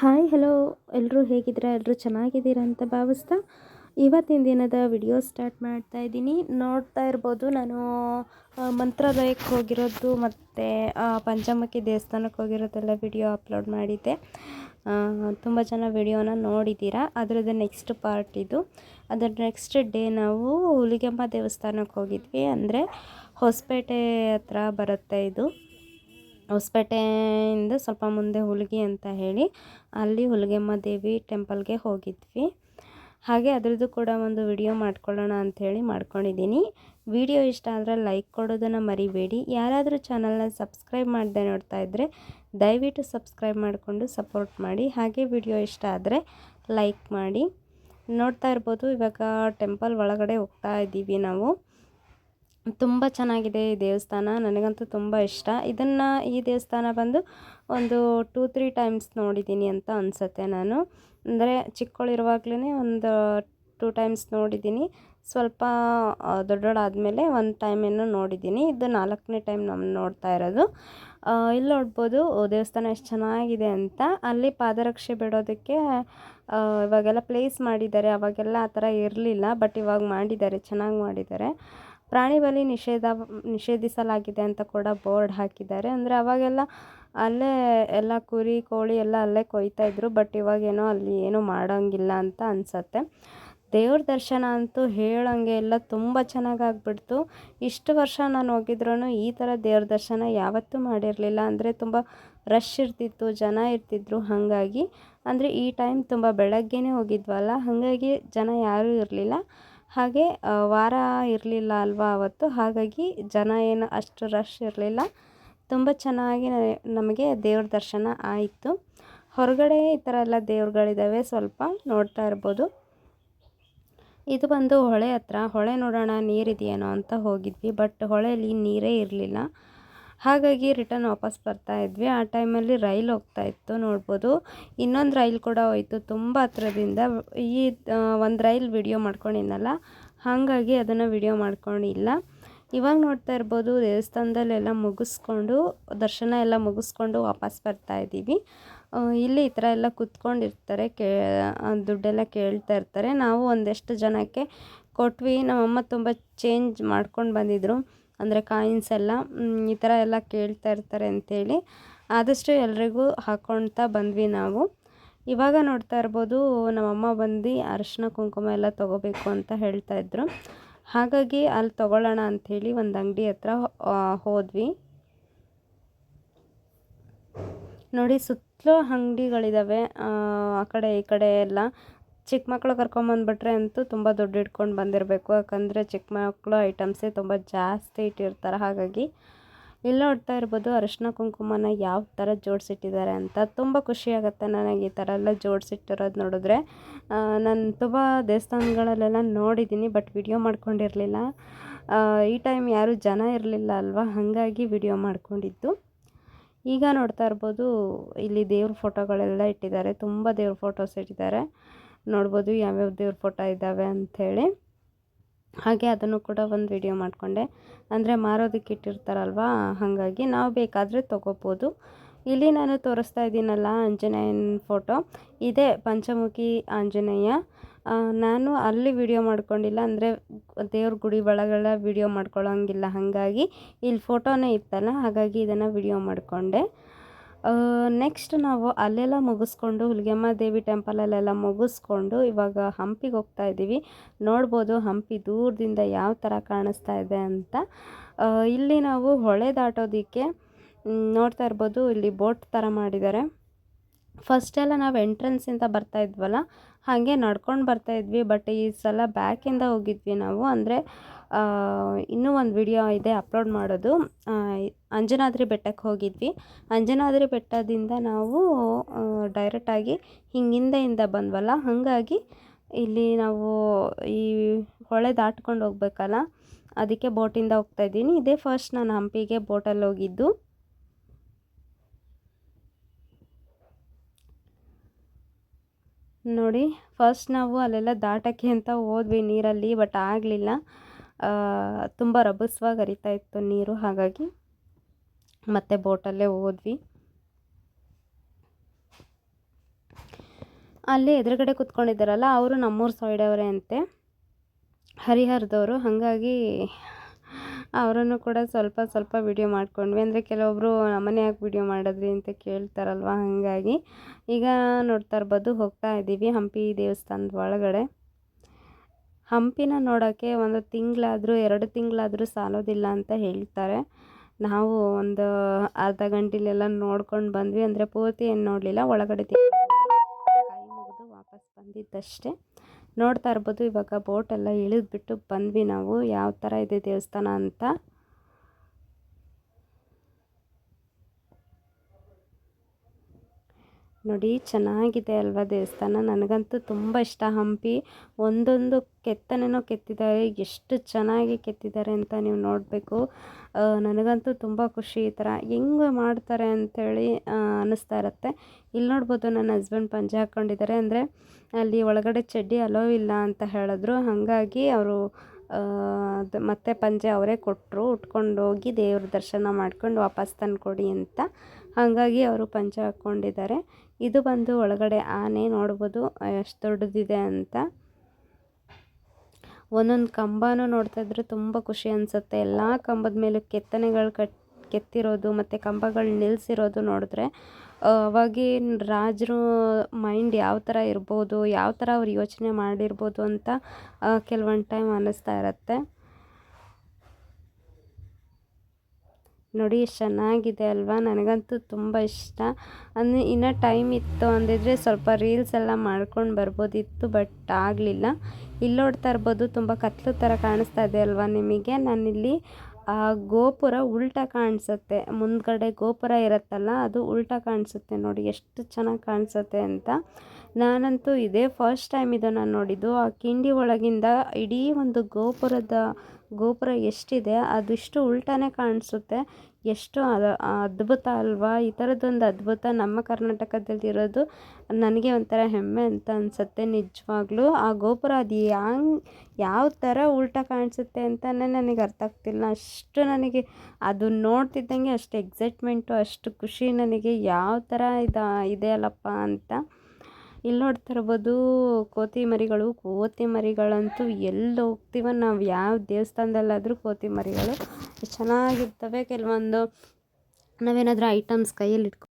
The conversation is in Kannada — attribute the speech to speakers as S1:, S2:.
S1: Hi, hello. ಎಲ್ಲರೂ ಹೇಗಿದ್ದೀರಾ? ಎಲ್ಲರೂ ಚೆನ್ನಾಗಿದ್ದೀರಾ ಅಂತ ಭಾವಿಸ್ತಾ ಇವತ್ತಿನ ದಿನದ ವಿಡಿಯೋ ಸ್ಟಾರ್ಟ್ ಮಾಡ್ತಾ ಇದ್ದೀನಿ. ನೋಡ್ತಾ ಇರ್ಬೋದು, ನಾನು ಮಂತ್ರಾಲಯಕ್ಕೆ ಹೋಗಿರೋದು ಮತ್ತು ಪಂಚಮುಖಿ ದೇವಸ್ಥಾನಕ್ಕೆ ಹೋಗಿರೋದೆಲ್ಲ ವಿಡಿಯೋ ಅಪ್ಲೋಡ್ ಮಾಡಿದ್ದೆ. ತುಂಬ ಜನ ವಿಡಿಯೋನ ನೋಡಿದ್ದೀರಾ? ಅದರದ್ದು ನೆಕ್ಸ್ಟ್ ಪಾರ್ಟ್ ಇದು. ಅದರ ನೆಕ್ಸ್ಟ್ ಡೇ ನಾವು ಹುಲಿಗೆಮ್ಮ ದೇವಸ್ಥಾನಕ್ಕೆ ಹೋಗಿದ್ವಿ. ಅಂದರೆ ಹೊಸಪೇಟೆ ಹತ್ರ ಬರುತ್ತೆ ಇದು. ಹೊಸಪೇಟೆಯಿಂದ ಸ್ವಲ್ಪ ಮುಂದೆ ಹುಲಿಗಿ ಅಂತ ಹೇಳಿ ಅಲ್ಲಿ ಹುಲಿಗೆಮ್ಮ ದೇವಿ ಟೆಂಪಲ್ಗೆ ಹೋಗಿದ್ವಿ. ಹಾಗೆ ಅದರದ್ದು ಕೂಡ ಒಂದು ವಿಡಿಯೋ ಮಾಡ್ಕೊಳ್ಳೋಣ ಅಂಥೇಳಿ ಮಾಡ್ಕೊಂಡಿದ್ದೀನಿ. ವಿಡಿಯೋ ಇಷ್ಟ ಆದರೆ ಲೈಕ್ ಕೊಡೋದನ್ನು ಮರಿಬೇಡಿ. ಯಾರಾದರೂ ಚಾನಲ್ನ ಸಬ್ಸ್ಕ್ರೈಬ್ ಮಾಡದೆ ನೋಡ್ತಾ ಇದ್ದರೆ ದಯವಿಟ್ಟು ಸಬ್ಸ್ಕ್ರೈಬ್ ಮಾಡಿಕೊಂಡು ಸಪೋರ್ಟ್ ಮಾಡಿ. ಹಾಗೆ ವಿಡಿಯೋ ಇಷ್ಟ ಆದರೆ ಲೈಕ್ ಮಾಡಿ. ನೋಡ್ತಾ ಇರ್ಬೋದು, ಇವಾಗ ಟೆಂಪಲ್ ಒಳಗಡೆ ಹೋಗ್ತಾ ಇದ್ದೀವಿ ನಾವು. ತುಂಬ ಚೆನ್ನಾಗಿದೆ ಈ ದೇವಸ್ಥಾನ. ನನಗಂತೂ ತುಂಬ ಇಷ್ಟ. ಇದನ್ನು ಈ ದೇವಸ್ಥಾನ ಬಂದು ಒಂದು ಟೂ ತ್ರೀ ಟೈಮ್ಸ್ ನೋಡಿದ್ದೀನಿ ಅಂತ ಅನಿಸುತ್ತೆ ನಾನು. ಅಂದರೆ ಚಿಕ್ಕವಳಿರುವಾಗ್ಲೇ ಒಂದು ಟೂ ಟೈಮ್ಸ್ ನೋಡಿದ್ದೀನಿ ಸ್ವಲ್ಪ ದೊಡ್ಡೋಳಾದಮೇಲೆ ಒಂದು ಟೈಮ್ ಏನೋ ನೋಡಿದ್ದೀನಿ ಇದು ನಾಲ್ಕನೇ ಟೈಮ್ ನಾನು ನೋಡ್ತಾ ಇರೋದು. ಇಲ್ಲಿ ನೋಡ್ಬೋದು ದೇವಸ್ಥಾನ ಎಷ್ಟು ಚೆನ್ನಾಗಿದೆ ಅಂತ. ಅಲ್ಲಿ ಪಾದರಕ್ಷೆ ಬಿಡೋದಕ್ಕೆ ಇವಾಗೆಲ್ಲ ಪ್ಲೇಸ್ ಮಾಡಿದ್ದಾರೆ. ಅವಾಗೆಲ್ಲ ಆ ಥರ ಇರಲಿಲ್ಲ ಬಟ್ ಇವಾಗ ಮಾಡಿದ್ದಾರೆ, ಚೆನ್ನಾಗಿ ಮಾಡಿದ್ದಾರೆ. ಪ್ರಾಣಿ ಬಲಿ ನಿಷೇಧ, ನಿಷೇಧಿಸಲಾಗಿದೆ ಅಂತ ಕೂಡ ಬೋರ್ಡ್ ಹಾಕಿದ್ದಾರೆ. ಅಂದರೆ ಅವಾಗೆಲ್ಲ ಅಲ್ಲೇ ಎಲ್ಲ ಕುರಿ, ಕೋಳಿ ಎಲ್ಲ ಅಲ್ಲೇ ಕೊಯ್ತಾ ಇದ್ರು, ಬಟ್ ಇವಾಗೇನೋ ಅಲ್ಲಿ ಏನೂ ಮಾಡೋಂಗಿಲ್ಲ ಅಂತ ಅನಿಸತ್ತೆ. ದೇವ್ರ ದರ್ಶನ ಅಂತೂ ಹೇಳೋಂಗೆ ಇಲ್ಲ ತುಂಬ ಚೆನ್ನಾಗಿ ಆಗ್ಬಿಡ್ತು ಇಷ್ಟು ವರ್ಷ ನಾನು ಹೋಗಿದ್ರೂ ಈ ಥರ ದೇವ್ರ ದರ್ಶನ ಯಾವತ್ತೂ ಮಾಡಿರಲಿಲ್ಲ. ಅಂದರೆ ತುಂಬ ರಶ್ ಇರ್ತಿತ್ತು, ಜನ ಇರ್ತಿದ್ರು ಹಾಗಾಗಿ. ಅಂದರೆ ಈ ಟೈಮ್ ತುಂಬ ಬೆಳಗ್ಗೆನೇ ಹೋಗಿದ್ವಲ್ಲ, ಹಾಗಾಗಿ ಜನ ಯಾರೂ ಇರಲಿಲ್ಲ. ಹಾಗೆ ವಾರ ಇರಲಿಲ್ಲ ಅಲ್ವಾ ಅವತ್ತು? ಹಾಗಾಗಿ ಜನ ಏನು ಅಷ್ಟು ರಶ್ ಇರಲಿಲ್ಲ. ತುಂಬ ಚೆನ್ನಾಗಿ ನಮಗೆ ದೇವ್ರ ದರ್ಶನ ಆಯಿತು. ಹೊರಗಡೆ ಈ ಥರ ಎಲ್ಲ ದೇವ್ರುಗಳಿದ್ದಾವೆ ಸ್ವಲ್ಪ ನೋಡ್ತಾ ಇರ್ಬೋದು. ಇದು ಬಂದು ಹೊಳೆ ಹತ್ರ. ಹೊಳೆ ನೋಡೋಣ ನೀರಿದೆಯೇನೋ ಅಂತ ಹೋಗಿದ್ವಿ, ಬಟ್ ಹೊಳೆಯಲ್ಲಿ ನೀರೇ ಇರಲಿಲ್ಲ. ಹಾಗಾಗಿ ರಿಟರ್ನ್ ವಾಪಸ್ ಬರ್ತಾ ಇದ್ವಿ. ಆ ಟೈಮಲ್ಲಿ ರೈಲ್ ಹೋಗ್ತಾ ಇತ್ತು, ನೋಡ್ಬೋದು. ಇನ್ನೊಂದು ರೈಲ್ ಕೂಡ ಹೋಯಿತು ತುಂಬ ಹತ್ರದಿಂದ. ಈ ಒಂದು ರೈಲ್ ವಿಡಿಯೋ ಮಾಡ್ಕೊಂಡಿದ್ನಲ್ಲ, ಹಾಗಾಗಿ ಅದನ್ನು ವಿಡಿಯೋ ಮಾಡ್ಕೊಂಡಿಲ್ಲ. ಇವಾಗ ನೋಡ್ತಾ ಇರ್ಬೋದು, ದೇವಸ್ಥಾನದಲ್ಲೆಲ್ಲ ಮುಗಿಸ್ಕೊಂಡು, ದರ್ಶನ ಎಲ್ಲ ಮುಗಿಸ್ಕೊಂಡು ವಾಪಸ್ ಬರ್ತಾ ಇದ್ದೀವಿ. ಇಲ್ಲಿ ಈ ಥರ ಎಲ್ಲ ಕೂತ್ಕೊಂಡಿರ್ತಾರೆ, ಕೇ ದುಡ್ಡೆಲ್ಲ ಕೇಳ್ತಾ ಇರ್ತಾರೆ. ನಾವು ಒಂದಷ್ಟು ಜನಕ್ಕೆ ಕೊಟ್ವಿ. ನಮ್ಮಮ್ಮ ತುಂಬ ಚೇಂಜ್ ಮಾಡ್ಕೊಂಡು ಬಂದಿದ್ರು. ಅಂದರೆ ಕಾಯಿನ್ಸ್ ಎಲ್ಲ ಈ ಥರ ಎಲ್ಲ ಕೇಳ್ತಾ ಇರ್ತಾರೆ ಅಂಥೇಳಿ ಆದಷ್ಟು ಎಲ್ರಿಗೂ ಹಾಕ್ಕೊಳ್ತಾ ಬಂದ್ವಿ ನಾವು. ಇವಾಗ ನೋಡ್ತಾ ಇರ್ಬೋದು ನಮ್ಮಮ್ಮ ಬಂದು ಅರಿಶಿನ ಕುಂಕುಮ ಎಲ್ಲ ತೊಗೋಬೇಕು ಅಂತ ಹೇಳ್ತಾ ಇದ್ರು. ಹಾಗಾಗಿ ಅಲ್ಲಿ ತೊಗೊಳ್ಳೋಣ ಅಂಥೇಳಿ ಒಂದು ಅಂಗಡಿ ಹತ್ರ ಹೋದ್ವಿ. ನೋಡಿ ಸುತ್ತಲೂ ಅಂಗಡಿಗಳಿದ್ದಾವೆ ಆ ಕಡೆ ಈ ಕಡೆ ಎಲ್ಲ. ಚಿಕ್ಕ ಮಕ್ಕಳು ಕರ್ಕೊಂಬಂದ್ಬಿಟ್ರೆ ಅಂತೂ ತುಂಬ ದುಡ್ಡು ಇಟ್ಕೊಂಡು ಬಂದಿರಬೇಕು. ಯಾಕಂದರೆ ಚಿಕ್ಕ ಮಕ್ಕಳು ಐಟಮ್ಸೇ ತುಂಬ ಜಾಸ್ತಿ ಇಟ್ಟಿರ್ತಾರೆ. ಹಾಗಾಗಿ ಇಲ್ಲಿ ನೋಡ್ತಾ ಇರ್ಬೋದು, ಅರಶಿನ ಕುಂಕುಮನ ಯಾವ ಥರ ಜೋಡಿಸಿಟ್ಟಿದ್ದಾರೆ ಅಂತ ತುಂಬ ಖುಷಿ ಆಗುತ್ತೆ ನನಗೆ ಈ ಥರ ಎಲ್ಲ ಜೋಡಿಸಿಟ್ಟಿರೋದು ನೋಡಿದ್ರೆ. ನಾನು ತುಂಬ ದೇವಸ್ಥಾನಗಳಲ್ಲೆಲ್ಲ ನೋಡಿದ್ದೀನಿ, ಬಟ್ ವಿಡಿಯೋ ಮಾಡ್ಕೊಂಡಿರಲಿಲ್ಲ. ಈ ಟೈಮ್ ಯಾರೂ ಜನ ಇರಲಿಲ್ಲ ಅಲ್ವಾ? ಹಾಗಾಗಿ ವಿಡಿಯೋ ಮಾಡ್ಕೊಂಡಿದ್ದು. ಈಗ ನೋಡ್ತಾ ಇರ್ಬೋದು, ಇಲ್ಲಿ ದೇವ್ರ ಫೋಟೋಗಳೆಲ್ಲ ಇಟ್ಟಿದ್ದಾರೆ. ತುಂಬ ದೇವ್ರ ಫೋಟೋಸ್ ಇಟ್ಟಿದ್ದಾರೆ. ನೋಡ್ಬೋದು ಯಾವ್ಯಾವ ದೇವ್ರ ಫೋಟೋ ಇದ್ದಾವೆ ಅಂಥೇಳಿ. ಹಾಗೆ ಅದನ್ನು ಕೂಡ ಒಂದು ವಿಡಿಯೋ ಮಾಡಿಕೊಂಡೆ. ಅಂದರೆ ಮಾರೋದಕ್ಕೆ ಇಟ್ಟಿರ್ತಾರಲ್ವ, ಹಾಗಾಗಿ ನಾವು ಬೇಕಾದರೆ ತೊಗೋಬೋದು. ಇಲ್ಲಿ ನಾನು ತೋರಿಸ್ತಾ ಇದ್ದೀನಲ್ಲ ಆಂಜನೇಯನ ಫೋಟೋ. ಇದೇ ಪಂಚಮುಖಿ ಆಂಜನೇಯ. ನಾನು ಅಲ್ಲಿ ವಿಡಿಯೋ ಮಾಡ್ಕೊಂಡಿಲ್ಲ, ಅಂದರೆ ದೇವ್ರ ಗುಡಿ ಬಳಗಳ ವಿಡಿಯೋ ಮಾಡ್ಕೊಳ್ಳೋಂಗಿಲ್ಲ. ಹಾಗಾಗಿ ಇಲ್ಲಿ ಫೋಟೋನೇ ಇತ್ತಲ್ಲ, ಹಾಗಾಗಿ ಇದನ್ನು ವಿಡಿಯೋ ಮಾಡಿಕೊಂಡೆ. ನೆಕ್ಸ್ಟ್ ನಾವು ಅಲ್ಲೆಲ್ಲ ಮುಗಿಸ್ಕೊಂಡು ಹುಲಿಗೆಮ್ಮ ದೇವಿ ಟೆಂಪಲಲ್ಲೆಲ್ಲ ಮುಗಿಸ್ಕೊಂಡು ಇವಾಗ ಹಂಪಿಗೆ ಹೋಗ್ತಾ ಇದ್ದೀವಿ. ನೋಡ್ಬೋದು ಹಂಪಿ ದೂರದಿಂದ ಯಾವ ಥರ ಕಾಣಿಸ್ತಾ ಇದೆ ಅಂತ. ಇಲ್ಲಿ ನಾವು ಹೊಳೆ ದಾಟೋದಕ್ಕೆ ನೋಡ್ತಾ ಇರ್ಬೋದು, ಇಲ್ಲಿ ಬೋಟ್ ಥರ ಮಾಡಿದ್ದಾರೆ. ಫಸ್ಟೆಲ್ಲ ನಾವು ಎಂಟ್ರೆನ್ಸಿಂದ ಬರ್ತಾ ಇದ್ವಲ್ಲ, ಹಾಗೆ ನಡ್ಕೊಂಡು ಬರ್ತಾ ಇದ್ವಿ. ಬಟ್ ಈ ಸಲ ಬ್ಯಾಕಿಂದ ಹೋಗಿದ್ವಿ ನಾವು. ಅಂದರೆ ಇನ್ನೂ ಒಂದು ವಿಡಿಯೋ ಇದೆ ಅಪ್ಲೋಡ್ ಮಾಡೋದು. ಅಂಜನಾದ್ರಿ ಬೆಟ್ಟಕ್ಕೆ ಹೋಗಿದ್ವಿ. ಅಂಜನಾದ್ರಿ ಬೆಟ್ಟದಿಂದ ನಾವು ಡೈರೆಕ್ಟಾಗಿ ಹಿಂಗಿಂದೆಯಿಂದ ಬಂದ್ವಲ್ಲ, ಹಾಗಾಗಿ ಇಲ್ಲಿ ನಾವು ಈ ಹೊಳೆ ದಾಟ್ಕೊಂಡು ಹೋಗ್ಬೇಕಲ್ಲ, ಅದಕ್ಕೆ ಬೋಟಿಂದ ಹೋಗ್ತಾ ಇದ್ದೀನಿ. ಇದೇ ಫಸ್ಟ್ ನಾನು ಹಂಪಿಗೆ ಬೋಟಲ್ಲಿ ಹೋಗಿದ್ದು. ನೋಡಿ ಫಸ್ಟ್ ನಾವು ಅಲ್ಲೆಲ್ಲ ದಾಟಕ್ಕೆ ಅಂತ ಹೋದ್ವಿ ನೀರಲ್ಲಿ ಬಟ್ ಆಗಲಿಲ್ಲ. ತುಂಬ ರಭಸವಾಗಿ ಹರಿತಾ ಇತ್ತು ನೀರು, ಹಾಗಾಗಿ ಮತ್ತೆ ಬೋಟಲ್ಲೇ ಹೋದ್ವಿ. ಅಲ್ಲಿ ಎದುರುಗಡೆ ಕೂತ್ಕೊಂಡಿದ್ದಾರಲ್ಲ, ಅವರು ನಮ್ಮೂರು ಸೈಡವರೇ ಅಂತೆ. ಹರಿಹರದವರು, ಹಾಗಾಗಿ ಅವರನ್ನು ಕೂಡ ಸ್ವಲ್ಪ ಸ್ವಲ್ಪ ವಿಡಿಯೋ ಮಾಡ್ಕೊಂಡ್ವಿ. ಅಂದರೆ ಕೆಲವೊಬ್ಬರು ನಮ್ಮನೆ ಯಾಕೆ ವಿಡಿಯೋ ಮಾಡಿದ್ರಿ ಅಂತ ಕೇಳ್ತಾರಲ್ವ? ಹಾಗಾಗಿ ಈಗ ನೋಡ್ತಾ ಇರ್ಬೋದು, ಹೋಗ್ತಾ ಇದ್ದೀವಿ ಹಂಪಿ ದೇವಸ್ಥಾನದ ಒಳಗಡೆ. ಹಂಪಿನ ನೋಡೋಕ್ಕೆ ಒಂದು ತಿಂಗಳಾದರೂ, ಎರಡು ತಿಂಗಳಾದರೂ ಸಾಲೋದಿಲ್ಲ ಅಂತ ಹೇಳ್ತಾರೆ. ನಾವು ಒಂದು ಅರ್ಧ ಗಂಟೆಲೆಲ್ಲ ನೋಡ್ಕೊಂಡು ಬಂದ್ವಿ. ಅಂದರೆ ಪೂರ್ತಿ ಏನು ನೋಡಲಿಲ್ಲ, ಒಳಗಡೆ ಕೈ ಮುಗಿದು ವಾಪಸ್ ಬಂದಿದ್ದಷ್ಟೇ. ನೋಡ್ತಾ ಇರ್ಬೋದು. ಇವಾಗ ಬೋಟೆಲ್ಲ ಇಳಿದ್ಬಿಟ್ಟು ಬಂದ್ವಿ ನಾವು. ಯಾವ ಥರ ಇದೆ ದೇವಸ್ಥಾನ ಅಂತ. ನೋಡಿ, ಚೆನ್ನಾಗಿದೆ ಅಲ್ವಾ ದೇವಸ್ಥಾನ? ನನಗಂತೂ ತುಂಬ ಇಷ್ಟ ಹಂಪಿ. ಒಂದೊಂದು ಕೆತ್ತನೆನೋ ಕೆತ್ತಿದ್ದಾರೆ. ಎಷ್ಟು ಚೆನ್ನಾಗಿ ಕೆತ್ತಿದ್ದಾರೆ ಅಂತ ನೀವು ನೋಡಬೇಕು. ನನಗಂತೂ ತುಂಬ ಖುಷಿ ಈ ಥರ ಹೆಂಗೆ ಮಾಡ್ತಾರೆ ಅಂಥೇಳಿ ಅನ್ನಿಸ್ತಾ ಇರುತ್ತೆ. ಇಲ್ಲಿ ನೋಡ್ಬೋದು ನನ್ನ ಹಸ್ಬೆಂಡ್ ಪಂಜೆ ಹಾಕ್ಕೊಂಡಿದ್ದಾರೆ ಅಂದರೆ ಅಲ್ಲಿ ಒಳಗಡೆ ಚಡ್ಡಿ ಅಲೋ ಇಲ್ಲ ಅಂತ ಹೇಳಿದ್ರು. ಹಾಗಾಗಿ ಅವರು ಅದು ಮತ್ತೆ ಪಂಜೆ ಅವರೇ ಕೊಟ್ಟರು ಉಟ್ಕೊಂಡು ಹೋಗಿ ದೇವ್ರ ದರ್ಶನ ಮಾಡ್ಕೊಂಡು ವಾಪಸ್ ತಂದುಕೊಡಿ ಅಂತ. ಹಾಗಾಗಿ ಅವರು ಪಂಚೆ ಹಾಕ್ಕೊಂಡಿದ್ದಾರೆ ಇದು ಬಂದು ಒಳಗಡೆ ಆನೆ ನೋಡ್ಬೋದು, ಎಷ್ಟು ದೊಡ್ಡದಿದೆ ಅಂತ. ಒಂದೊಂದು ಕಂಬನೂ ನೋಡ್ತಾ ಇದ್ರೆ ತುಂಬ ಖುಷಿ ಅನಿಸುತ್ತೆ. ಎಲ್ಲ ಕಂಬದ ಮೇಲೂ ಕೆತ್ತನೆಗಳು ಕಟ್, ಕೆತ್ತಿರೋದು ಮತ್ತು ಕಂಬಗಳು ನಿಲ್ಲಿಸಿರೋದು ನೋಡಿದ್ರೆ ಅವಾಗಿನ ರಾಜರು ಮೈಂಡ್ ಯಾವ ಥರ ಇರ್ಬೋದು, ಯಾವ ಥರ ಅವ್ರು ಯೋಚನೆ ಮಾಡಿರ್ಬೋದು ಅಂತ ಕೆಲವೊಂದು ಟೈಮ್ ಅನ್ನಿಸ್ತಾ ಇರುತ್ತೆ. ನೋಡಿ ಚೆನ್ನಾಗಿದೆ ಅಲ್ವಾ? ನನಗಂತೂ ತುಂಬ ಇಷ್ಟ. ಅಂದರೆ ಇನ್ನು ಟೈಮ್ ಇತ್ತು ಅಂದಿದ್ರೆ ಸ್ವಲ್ಪ ರೀಲ್ಸ್ ಎಲ್ಲ ಮಾಡ್ಕೊಂಡು ಬರ್ಬೋದಿತ್ತು ಬಟ್ ಆಗಲಿಲ್ಲ. ಇಲ್ಲಿ ನೋಡ್ತಾ ಇರ್ಬೋದು, ತುಂಬ ಕತ್ಲು ಥರ ಕಾಣಿಸ್ತಾ ಇದೆ ಅಲ್ವಾ ನಿಮಗೆ? ನಾನಿಲ್ಲಿ ಆ ಗೋಪುರ ಉಲ್ಟಾ ಕಾಣಿಸುತ್ತೆ. ಮುಂದ್ಗಡೆ ಗೋಪುರ ಇರುತ್ತಲ್ಲ, ಅದು ಉಲ್ಟಾ ಕಾಣಿಸುತ್ತೆ ನೋಡಿ, ಎಷ್ಟು ಚೆನ್ನಾಗಿ ಕಾಣಿಸುತ್ತೆ ಅಂತ. ನಾನಂತೂ ಇದೇ ಫಸ್ಟ್ ಟೈಮ್ ಇದು ನಾನು ನೋಡಿದ್ದು. ಆ ಕಿಂಡಿ ಒಳಗಿಂದ ಇಡೀ ಒಂದು ಗೋಪುರದ, ಗೋಪುರ ಎಷ್ಟಿದೆ ಅದಿಷ್ಟು ಉಲ್ಟಾನೇ ಕಾಣಿಸುತ್ತೆ. ಎಷ್ಟು ಅದ್ಭುತ ಅಲ್ವಾ? ಈ ಥರದ್ದೊಂದು ಅದ್ಭುತ ನಮ್ಮ ಕರ್ನಾಟಕದಲ್ಲಿರೋದು ನನಗೆ ಒಂಥರ ಹೆಮ್ಮೆ ಅಂತ ಅನಿಸುತ್ತೆ ನಿಜವಾಗ್ಲೂ. ಆ ಗೋಪುರ ಅದು ಯಾಂಗ್, ಯಾವ ಥರ ಉಲ್ಟಾ ಕಾಣಿಸುತ್ತೆ ಅಂತಲೇ ನನಗೆ ಅರ್ಥ ಆಗ್ತಿಲ್ಲ. ಅಷ್ಟು ನನಗೆ ಅದು ನೋಡ್ತಿದ್ದಂಗೆ ಅಷ್ಟು ಎಕ್ಸೈಟ್ಮೆಂಟು ಅಷ್ಟು ಖುಷಿ ನನಗೆ ಯಾವ ಥರ ಇದು ಇದೆ ಅಲ್ಲಪ್ಪ ಅಂತ ಇಲ್ಲಿ ನೋಡ್ತಾ ಇರ್ಬೋದು ಕೋತಿ ಮರಿಗಳು, ಕೋತಿ ಮರಿಗಳಂತೂ ಎಲ್ಲಿ ಹೋಗ್ತೀವೋ. ನಾವು ಯಾವ ದೇವಸ್ಥಾನದಲ್ಲಾದರೂ ಕೋತಿ ಮರಿಗಳು ಚೆನ್ನಾಗಿರ್ತವೆ. ಕೆಲವೊಂದು ನಾವೇನಾದರೂ ಐಟಮ್ಸ್ ಕೈಯಲ್ಲಿ ಇಟ್ಕೊ